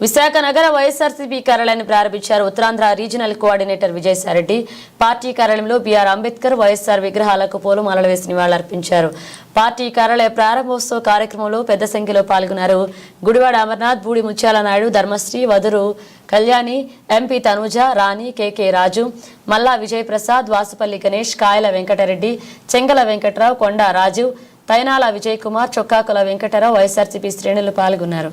విశాఖ నగర వైఎస్ఆర్సీపీ కార్యాలయాన్ని ప్రారంభించారు Uttarandhra regional coordinator Vijayasai Reddy. Party కార్యాలయంలో బీఆర్ అంబేద్కర్ వైఎస్ఆర్ విగ్రహాలకు పూలమాలలు వేసి నివాళులర్పించారు. పార్టీ కార్యాలయ ప్రారంభోత్సవ కార్యక్రమంలో పెద్ద సంఖ్యలో పాల్గొన్నారు. గుడివాడ అమర్నాథ్ బూడి ముత్యాల నాయుడు ధర్మశ్రీ వదురు కళ్యాణి ఎంపీ తనుజ రాణి కెకే రాజు మల్లా విజయ్ ప్రసాద్ వాసుపల్లి గణేష్ కాయల వెంకటరెడ్డి చెంగల వెంకట్రావు కొండ రాజు తైనాల విజయ్ కుమార్ చొక్కాకుల వెంకటరావు వైఎస్ఆర్సీపీ శ్రేణులు పాల్గొన్నారు.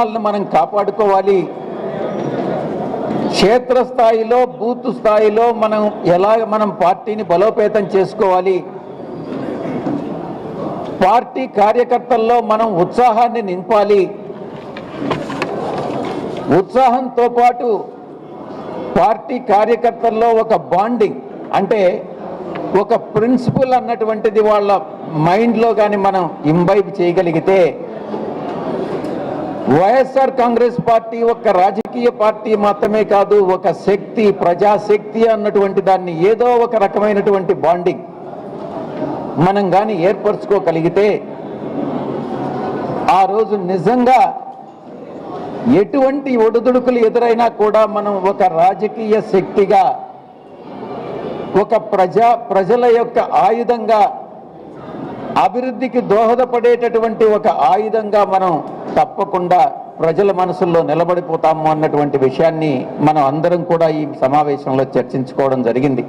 వాళ్ళని మనం కాపాడుకోవాలి. క్షేత్రస్థాయిలో బూత్ స్థాయిలో మనం ఎలా మనం పార్టీని బలోపేతం చేసుకోవాలి. పార్టీ కార్యకర్తల్లో మనం ఉత్సాహాన్ని నింపాలి. ఉత్సాహంతో పాటు పార్టీ కార్యకర్తల్లో ఒక బాండింగ్ అంటే ఒక ప్రిన్సిపల్ అన్నటువంటిది వాళ్ళ మైండ్లో కానీ మనం ఇంబైబ్ చేయగలిగితే వైఎస్ఆర్ కాంగ్రెస్ పార్టీ ఒక రాజకీయ పార్టీ మాత్రమే కాదు ఒక శక్తి ప్రజాశక్తి అన్నటువంటి దాన్ని ఏదో ఒక రకమైనటువంటి బాండింగ్ మనం కానీ ఏర్పరచుకోగలిగితే ఆ రోజు నిజంగా ఎటువంటి ఒడుదుడుకులు ఎదురైనా కూడా మనం ఒక రాజకీయ శక్తిగా ఒక ప్రజా ప్రజల యొక్క ఆయుధంగా అభివృద్ధికి దోహదపడేటటువంటి ఒక ఆయుధంగా మనం తప్పకుండా ప్రజల మనసుల్లో నిలబడిపోతాము అన్నటువంటి విషయాన్ని మనం అందరం కూడా ఈ సమావేశంలో చర్చించుకోవడం జరిగింది.